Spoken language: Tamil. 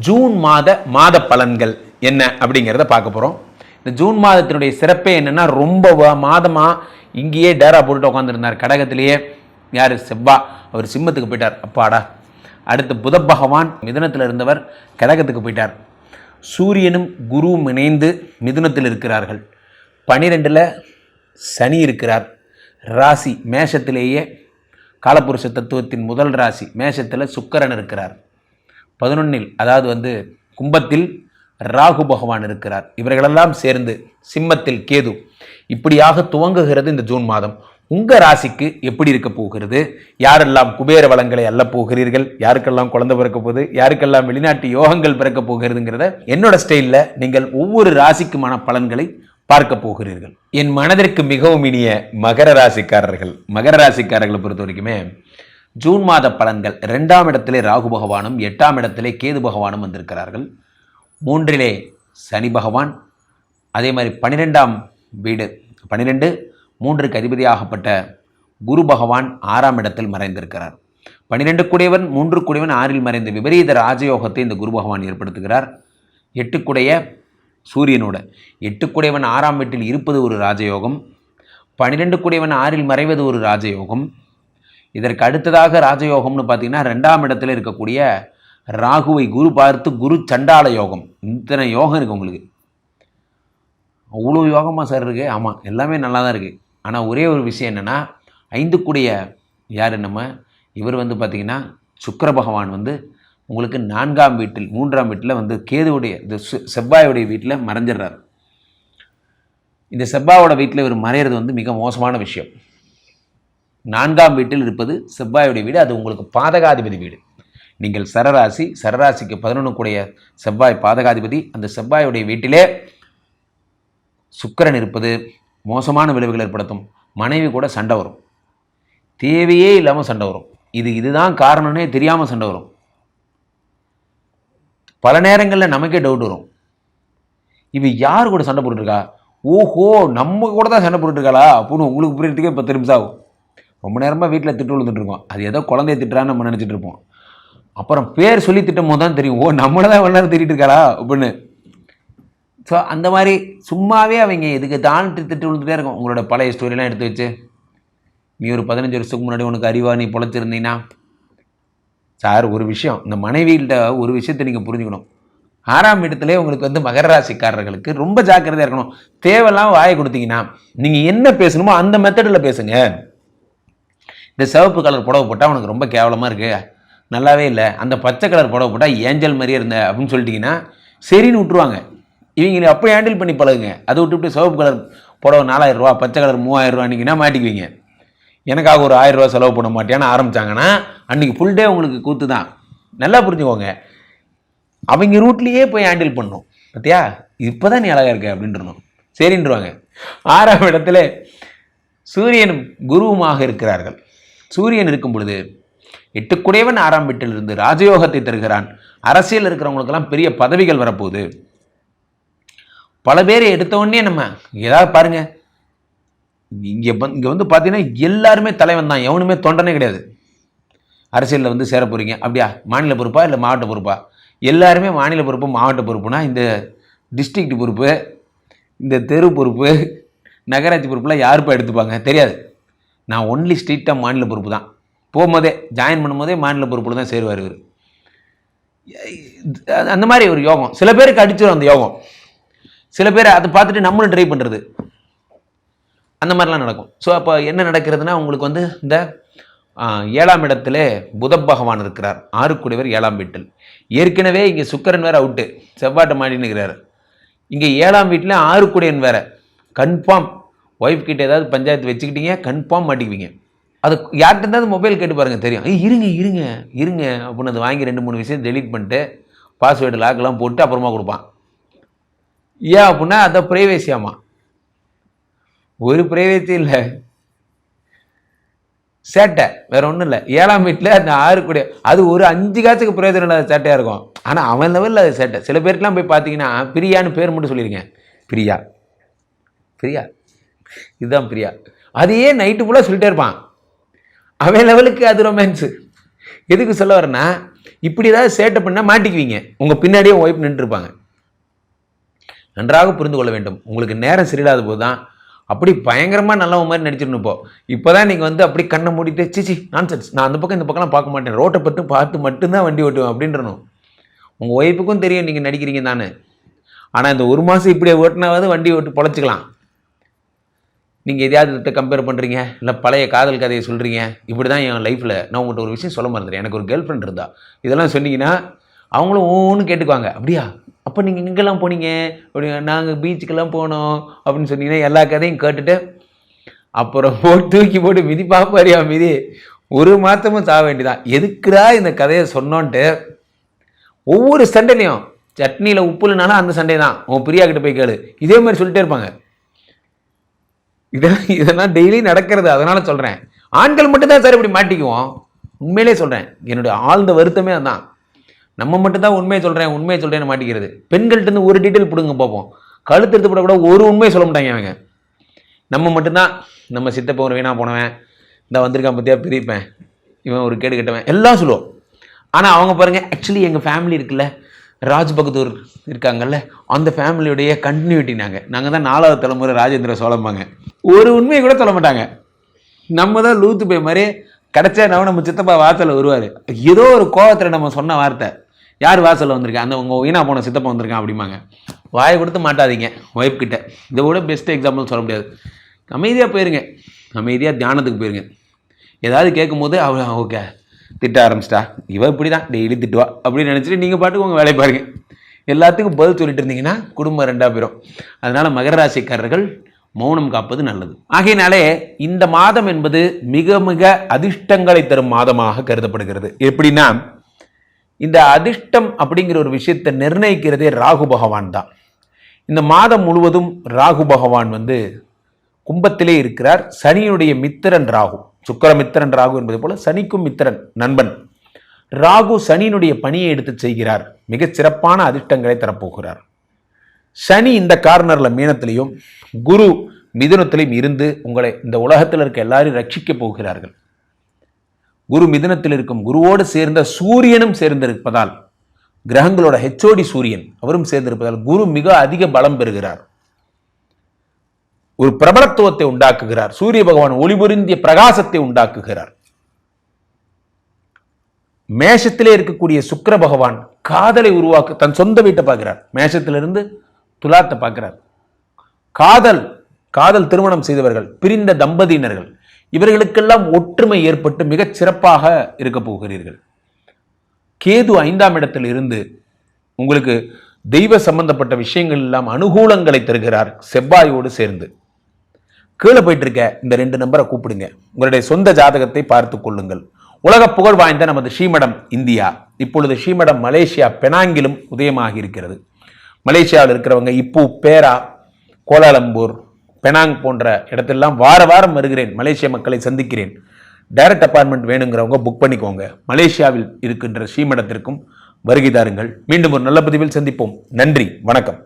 ஜூன் மாத மாத பலன்கள் என்ன அப்படிங்கிறத பார்க்க போகிறோம் இந்த ஜூன் மாதத்தினுடைய சிறப்பே என்னென்னா ரொம்ப மாதமாக இங்கேயே டேரா போட்டு உட்காந்துருந்தார் கடகத்திலேயே யார்? செவ்வா. அவர் சிம்மத்துக்கு போயிட்டார். அப்பாடா. அடுத்து புத பகவான் மிதுனத்தில் இருந்தவர் கடகத்துக்கு போயிட்டார். சூரியனும் குருவும் இணைந்து மிதுனத்தில் இருக்கிறார்கள். பனிரெண்டில் சனி இருக்கிறார். ராசி மேஷத்திலேயே காலபுருஷ தத்துவத்தின் முதல் ராசி மேஷத்தில் சுக்கரன் இருக்கிறார். பதினொன்னில் அதாவது வந்து கும்பத்தில் ராகு பகவான் இருக்கிறார். இவர்களெல்லாம் சேர்ந்து சிம்மத்தில் கேது. இப்படியாக துவங்குகிறது இந்த ஜூன் மாதம். உங்க ராசிக்கு எப்படி இருக்க போகிறது? யாரெல்லாம் குபேர வளங்களை அல்ல போகிறீர்கள்? யாருக்கெல்லாம் குழந்தை பிறக்க போகுது? யாருக்கெல்லாம் வெளிநாட்டு யோகங்கள் பிறக்க போகிறதுங்கிறத என்னோட ஸ்டைலில் நீங்கள் ஒவ்வொரு ராசிக்குமான பலன்களை பார்க்க போகிறீர்கள். என் மனதிற்கு மிகவும் இனிய மகர ராசிக்காரர்கள். மகர ராசிக்காரர்களை பொறுத்த வரைக்குமே ஜூன் மாத பலன்கள். ரெண்டாம் இடத்திலே ராகு பகவானும் எட்டாம் இடத்திலே கேது பகவானும் வந்திருக்கிறார்கள். மூன்றிலே சனி பகவான் அதே மாதிரி பன்னிரெண்டாம் வீடு பன்னிரெண்டு மூன்றுக்கு அதிபதியாகப்பட்ட குரு பகவான் ஆறாம் இடத்தில் மறைந்திருக்கிறார். பன்னிரெண்டு கூடியவன் மூன்று கூடியவன் ஆறில் மறைந்த விபரீத ராஜயோகத்தை இந்த குரு பகவான் ஏற்படுத்துகிறார். எட்டுக்குடைய சூரியனோட. எட்டுக்குடையவன் ஆறாம் வீட்டில் இருப்பது ஒரு ராஜயோகம். பன்னிரெண்டு கூடியவன் ஆறில் மறைவது ஒரு ராஜயோகம். இதற்கு அடுத்ததாக ராஜயோகம்னு பார்த்தீங்கன்னா ரெண்டாம் இடத்துல இருக்கக்கூடிய ராகுவை குரு பார்த்து குரு சண்டால யோகம். இத்தனை யோகம் இருக்குது உங்களுக்கு. அவ்வளோ யோகமாக சார் இருக்குது ஆமாம் எல்லாமே நல்லா தான் இருக்குது ஆனால் ஒரே ஒரு விஷயம் என்னென்னா ஐந்துக்குடைய யார் நம்ம? இவர் வந்து பார்த்திங்கன்னா சுக்கர பகவான் வந்து உங்களுக்கு நான்காம் வீட்டில் மூன்றாம் வீட்டில் வந்து கேதுவுடைய இந்த செ- செவ்வாயுடைய வீட்டில் மறைஞ்சிடுறார். இந்த செவ்வாயோட வீட்டில் இவர் மறையிறது வந்து மிக மோசமான விஷயம். நான்காம் வீட்டில் இருப்பது செவ்வாயுடைய வீடு அது உங்களுக்கு பாதகாதிபதி வீடு. நீங்கள் சரராசி சரராசிக்கு பதினொன்று கூடிய செவ்வாய் பாதகாதிபதி. அந்த செவ்வாயுடைய வீட்டிலே சுக்கரன் இருப்பது மோசமான விளைவுகள் ஏற்படுத்தும். மனைவி கூட சண்டை வரும். தேவையே இல்லாமல் சண்டை வரும். இது இதுதான் காரணம்னே தெரியாமல் சண்டை வரும். பல நேரங்களில் நமக்கே டவுட் வரும். இவ யார் கூட சண்டை போட்டுருக்கா ஓஹோ நம்ம கூட தான் சண்டை போட்டுருக்காளா அப்படின்னு உங்களுக்கு புரியறதுக்கே பத்து நிமிஷம் ஆகும். ரொம்ப நேரமாக வீட்டில் திட்டு விழுந்துட்டு இருக்கோம். அது ஏதோ குழந்தைய திட்டுறான்னு நம்ம நினச்சிட்டு இருப்போம். அப்புறம் பேர் சொல்லி திட்டும் போது தான் தெரியும் ஓ நம்மளை தான் இவ்வளோ நேரம் திட்டிட்டு இருக்காளா? அப்படின்னு. ஸோ அந்த மாதிரி சும்மாவே அவங்க இதுக்கு தான் திட்டு விழுந்துட்டே இருக்கும். உங்களோட பழைய ஸ்டோரிலாம் எடுத்து வச்சு. நீ ஒரு பதினஞ்சு வருஷத்துக்கு முன்னாடி உனக்கு அறிவா நீ பொழைச்சிருந்தீங்கன்னா சார் ஒரு விஷயம். இந்த மனைவியிட்ட ஒரு விஷயத்தை நீங்கள் புரிஞ்சுக்கணும். ஆறாம் இடத்துல உங்களுக்கு வந்து மகர ராசிக்காரர்களுக்கு ரொம்ப ஜாக்கிரதையாக இருக்கணும். தேவையெல்லாம் வாயை கொடுத்தீங்கன்னா நீங்கள் என்ன பேசணுமோ அந்த மெத்தடில் பேசுங்க. இந்த சிவப்பு கலர் புடவை போட்டால் உனக்கு ரொம்ப கேவலமாக இருக்குது நல்லாவே இல்லை. அந்த பச்சை கலர் புடவை போட்டால் ஏஞ்சல் மாதிரியே இருந்த அப்படின்னு சொல்லிட்டீங்கன்னா சரின்னு விட்ருவாங்க இவங்களை அப்போ ஹேண்டில் பண்ணி பழகுங்க. அதை விட்டுவிட்டு சிவப்பு கலர் புடவை நாலாயிரம் பச்சை கலர் மூவாயிரம் மாட்டிக்குவீங்க. எனக்காக ஒரு ஆயிரம் ரூபா செலவு பண்ண மாட்டேன்னு ஆரம்பித்தாங்கன்னா அன்றைக்கி ஃபுல் டே உங்களுக்கு கூத்து தான். நல்லா புரிஞ்சுக்கோங்க. அவங்க ரூட்லேயே போய் ஹேண்டில் பண்ணும் பார்த்தியா இப்போ தான் நீ அழகாக இருக்க அப்படின்றணும். சரின்றுவாங்க. ஆறாம் இடத்துல சூரியன் குருவுமாக இருக்கிறார்கள். சூரியன் இருக்கும் பொழுது எட்டுக்குடையவன் ஆறாம் வீட்டிலிருந்து ராஜயோகத்தை தருகிறான். அரசியல் இருக்கிறவங்களுக்கெல்லாம் பெரிய பதவிகள் வரப்போகுது. பல பேர் எடுத்த உடனே நம்ம ஏதாவது பாருங்க. இங்கே இங்கே வந்து பார்த்தீங்கன்னா எல்லாருமே தலைவன் தான் எவனுமே தொண்டனே கிடையாது. அரசியலில் வந்து சேர போகிறீங்க அப்படியா? மாநில பொறுப்பா இல்லை மாவட்ட பொறுப்பா? எல்லாருமே மாநில பொறுப்பு மாவட்ட பொறுப்புனா இந்த டிஸ்ட்ரிக்ட் பொறுப்பு இந்த தெரு பொறுப்பு நகராட்சி பொறுப்புலாம் யாருப்பா எடுத்துப்பாங்க? தெரியாது. நான் ஒன்லி ஸ்ட்ரீட்டாக மாநில பொறுப்பு தான். போகும்போதே ஜாயின் பண்ணும்போதே மாநில பொறுப்பில் தான் சேருவார் இவர். அந்த மாதிரி ஒரு யோகம். சில பேருக்கு அடிச்சிடும் அந்த யோகம். சில பேர் அதை பார்த்துட்டு நம்மளும் ட்ரை பண்ணுறது அந்த மாதிரிலாம் நடக்கும். ஸோ அப்போ என்ன நடக்கிறதுனா உங்களுக்கு வந்து இந்த ஏழாம் இடத்துல புத பகவான் இருக்கிறார். ஆறுக்குடையவர் ஏழாம் வீட்டில். ஏற்கனவே இங்கே சுக்கரன் வேறு அவுட்டு செவ்வாட்டை மாடின்னு இருக்கிறார். இங்கே ஏழாம் வீட்டில் ஆறுக்குடையன் வேற. கன்ஃபார்ம் ஒய்ஃப் கிட்ட ஏதாவது பஞ்சாயத்து வச்சுக்கிட்டீங்க கன்ஃபார்ம் மாட்டிக்குவீங்க அது யார்கிட்ட இருந்தாலும் மொபைல் கேட்டு பாருங்கள் தெரியும். இருங்க இருங்க இருங்க அப்படின்னு அது வாங்கி ரெண்டு மூணு விஷயம் டெலீட் பண்ணிட்டு பாஸ்வேர்டு லாக்லாம் போட்டு அப்புறமா கொடுப்பான். ஏன் அப்படின்னா அதை ப்ரைவேசியாமா ஒரு ப்ரைவேசி இல்லை. சேட்டை வேற ஒன்றும் இல்லை. ஏழாம் வீட்டில் அந்த ஆறு கூட அது ஒரு அஞ்சு காசுக்கு பிரயோஜனம் இல்லாத சேட்டையாக இருக்கும். ஆனால் அவன் லெவலில் அது சேட்டை. சில பேருக்குலாம் போய் பார்த்தீங்கன்னா பிரியான்னு பேர் மட்டும் சொல்லியிருக்கேன் பிரியா. பிரியா. இதுதான் பிரியா. அதையே நைட்டு ஃபுல்லாக சொல்லிட்டே இருப்பான். அவன் லெவலுக்கு அது ரொமான்ஸு எதுக்கு சொல்ல வரேன்னா இப்படி ஏதாவது சேட்டை பண்ணால் மாட்டிக்குவீங்க. உங்கள் பின்னாடியே ஒய்ஃப் நின்றுருப்பாங்க. நன்றாக புரிந்து கொள்ள வேண்டும். உங்களுக்கு நேரம் சரியில்லாத போது தான் அப்படி பயங்கரமாக நல்லவன் மாதிரி நடிச்சிடணும் இப்போ. இப்போ தான் நீங்கள் வந்து அப்படி கண்ணை மூடிட்டு சிச்சி நான்சென்ஸ் நான் அந்த பக்கம் இந்த பக்கம்லாம் பார்க்க மாட்டேன். ரோட்டை பட்டு பார்த்து மட்டும்தான் வண்டி ஓட்டுவேன் அப்படின்றணும். உங்கள் ஒய்ஃபுக்கும் தெரியும் நீங்கள் நடிக்கிறீங்க தானே. ஆனால் இந்த ஒரு மாதம் இப்படி ஓட்டினாவது வண்டி ஓட்டு பொழைச்சிக்கலாம். நீங்கள் எதையாவது கம்பேர் பண்ணுறீங்க இல்லை பழைய காதல் கதையை சொல்கிறீங்க இப்படி தான் என் லைஃப்பில் நான் உங்கள்கிட்ட ஒரு விஷயம் சொல்ல மறந்துடுறேன் எனக்கு ஒரு கேர்ள் ஃப்ரெண்ட் இருந்தா. இதெல்லாம் சொன்னீங்கன்னா அவங்களும் ஒவ்வொன்று கேட்டுக்குவாங்க. அப்படியா? அப்போ நீங்கள் இங்கெல்லாம் போனீங்க? அப்படி நாங்கள் பீச்சுக்கெல்லாம் போனோம் அப்படின்னு சொன்னீங்கன்னா எல்லா கதையும் கேட்டுட்டு அப்புறம் போட்டு தூக்கி போட்டு மிதி பார்ப்பாரியா மிதி. ஒரு மாதமும் சாக வேண்டியதான் எதுக்குடா இந்த கதையை சொன்னோன்ட்டு ஒவ்வொரு சண்டையிலையும் சட்னியில் உப்புலனாலும் அந்த சண்டை தான் உன் பிரியா கிட்ட போய் கேளு. இதே மாதிரி சொல்லிட்டே இருப்பாங்க. இதெல்லாம் இதெல்லாம் டெய்லி நடக்கிறது. அதனால சொல்கிறேன் ஆண்கள் மட்டும்தான் சார் இப்படி மாட்டிக்குவோம். உண்மையிலே சொல்கிறேன் என்னுடைய ஆழ்ந்த வருத்தமே அதான். நம்ம மட்டும்தான் உண்மையை சொல்கிறேன் உண்மையை சொல்கிறேன்னு மாட்டிக்கிறது. பெண்கள்கிட்ட இருந்து ஒரு டீட்டெயில் பிடுங்க பார்ப்போம் கழுத்து எடுத்து கூட ஒரு உண்மையை சொல்ல மாட்டாங்க அவங்க நம்ம மட்டும்தான். நம்ம சித்தப்ப ஒரு போனவன். இந்த வந்திருக்கான் பற்றியா பிரிப்பேன். இவன் ஒரு கேடு கட்டவன். எல்லாம் சொல்லுவோம். ஆனால் அவங்க பாருங்கள் ஆக்சுவலி எங்கள் ஃபேமிலி இருக்குல்ல ராஜ் பகதூர் இருக்காங்கல்ல அந்த ஃபேமிலியுடைய கண்டினியூட்டி நாங்கள் நாங்கள் தான் நாலாவது தலைமுறை ராஜேந்திர சோழம்பாங்க. ஒரு உண்மையை கூட சொல்ல மாட்டாங்க. நம்ம தான் லூத்து போய் மாதிரி கிடைச்சா நம்ம நம்ம சித்தப்பா வாசலில் வருவார். ஏதோ ஒரு கோவத்தில் நம்ம சொன்ன வார்த்தை. யார் வாசலில் வந்திருக்கேன் அந்த உங்கள் வீணா போன சித்தப்பா வந்திருக்கான் அப்படிம்பாங்க. வாயை கொடுத்து மாட்டாதீங்க ஒய்ஃப் கிட்ட. இதை விட பெஸ்ட் எக்ஸாம்பிள் சொல்ல முடியாது. அமைதியாக போயிருங்க. அமைதியாக தியானத்துக்கு போயிருங்க. ஏதாவது கேட்கும்போது அவ ஓகே திட்ட ஆரம்பிச்சிட்டா. இவ இப்படி தான் டெய்லி திட்டுவா அப்படின்னு நினச்சிட்டு நீங்கள் பாட்டுக்கு உங்கள் வேலையை பாருங்கள் எல்லாத்துக்கும் பதில் சொல்லிட்டு இருந்தீங்கன்னா குடும்பம் ரெண்டாக போயிடும் அதனால் மகர ராசிக்காரர்கள் மௌனம் காப்பது நல்லது. ஆகையினாலே இந்த மாதம் என்பது மிக மிக அதிர்ஷ்டங்களை தரும் மாதமாக கருதப்படுகிறது. எப்படின்னா இந்த அதிர்ஷ்டம் அப்படிங்கிற ஒரு விஷயத்தை நிர்ணயிக்கிறதே ராகு பகவான் தான். இந்த மாதம் முழுவதும் ராகு பகவான் வந்து கும்பத்திலே இருக்கிறார். சனியுடைய மித்திரன் ராகு. சுக்கரமித்திரன் ராகு என்பது போல சனிக்கும் மித்திரன் நண்பன். ராகு சனியினுடைய பணியை எடுத்து செய்கிறார். மிகச் சிறப்பான அதிர்ஷ்டங்களை தரப்போகிறார். சனி இந்த கார்னர்ல மீனத்திலையும் குரு மிதுனத்திலையும் இருந்து உங்களை இந்த உலகத்தில் இருக்க எல்லாரையும் ரட்சிக்க போகிறார்கள். குரு மிதுனத்தில் இருக்கும் குருவோடு சேர்ந்த சூரியனும் சேர்ந்திருப்பதால் கிரகங்களோட ஹெச்ஓடி சூரியன் அவரும் சேர்ந்திருப்பதால் குரு மிக அதிக பலம் பெறுகிறார். ஒரு பிரபலத்துவத்தை உண்டாக்குகிறார். சூரிய பகவான் ஒளிபுரிந்திய பிரகாசத்தை உண்டாக்குகிறார். மேஷத்திலே இருக்கக்கூடிய சுக்கிர பகவான் காதலை உருவாக்க தன் சொந்த வீட்டை பார்க்கிறார். மேஷத்திலிருந்து துலாத்தை பார்க்குறார். காதல் காதல் திருமணம் செய்தவர்கள் பிரிந்த தம்பதியினர்கள் இவர்களுக்கெல்லாம் ஒற்றுமை ஏற்பட்டு மிகச் சிறப்பாக இருக்க போகிறீர்கள். கேது ஐந்தாம் இடத்தில் இருந்து உங்களுக்கு தெய்வ சம்பந்தப்பட்ட விஷயங்கள் எல்லாம் அனுகூலங்களை தருகிறார் செவ்வாயோடு சேர்ந்து. கீழே போயிட்டு இருக்க இந்த ரெண்டு நம்பரை கூப்பிடுங்க. உங்களுடைய சொந்த ஜாதகத்தை பார்த்து கொள்ளுங்கள். உலக புகழ் வாய்ந்த நமது ஸ்ரீமடம் இந்தியா. இப்பொழுது ஸ்ரீமடம் மலேசியா பெனாங்கிலும் உதயமாகி இருக்கிறது. மலேசியாவில் இருக்கிறவங்க இப்போ பேரா கோலாலம்பூர் பெனாங் போன்ற இடத்திலாம் வார வாரம் வருகிறேன். மலேசிய மக்களை சந்திக்கிறேன். டைரக்ட் அப்பார்ட்மெண்ட் வேணுங்கிறவங்க புக் பண்ணிக்கோங்க. மலேசியாவில் இருக்கின்ற ஸ்ரீமடத்திற்கும் வருகை தாருங்கள். மீண்டும் ஒரு நல்ல பதிவில் சந்திப்போம். நன்றி. வணக்கம்.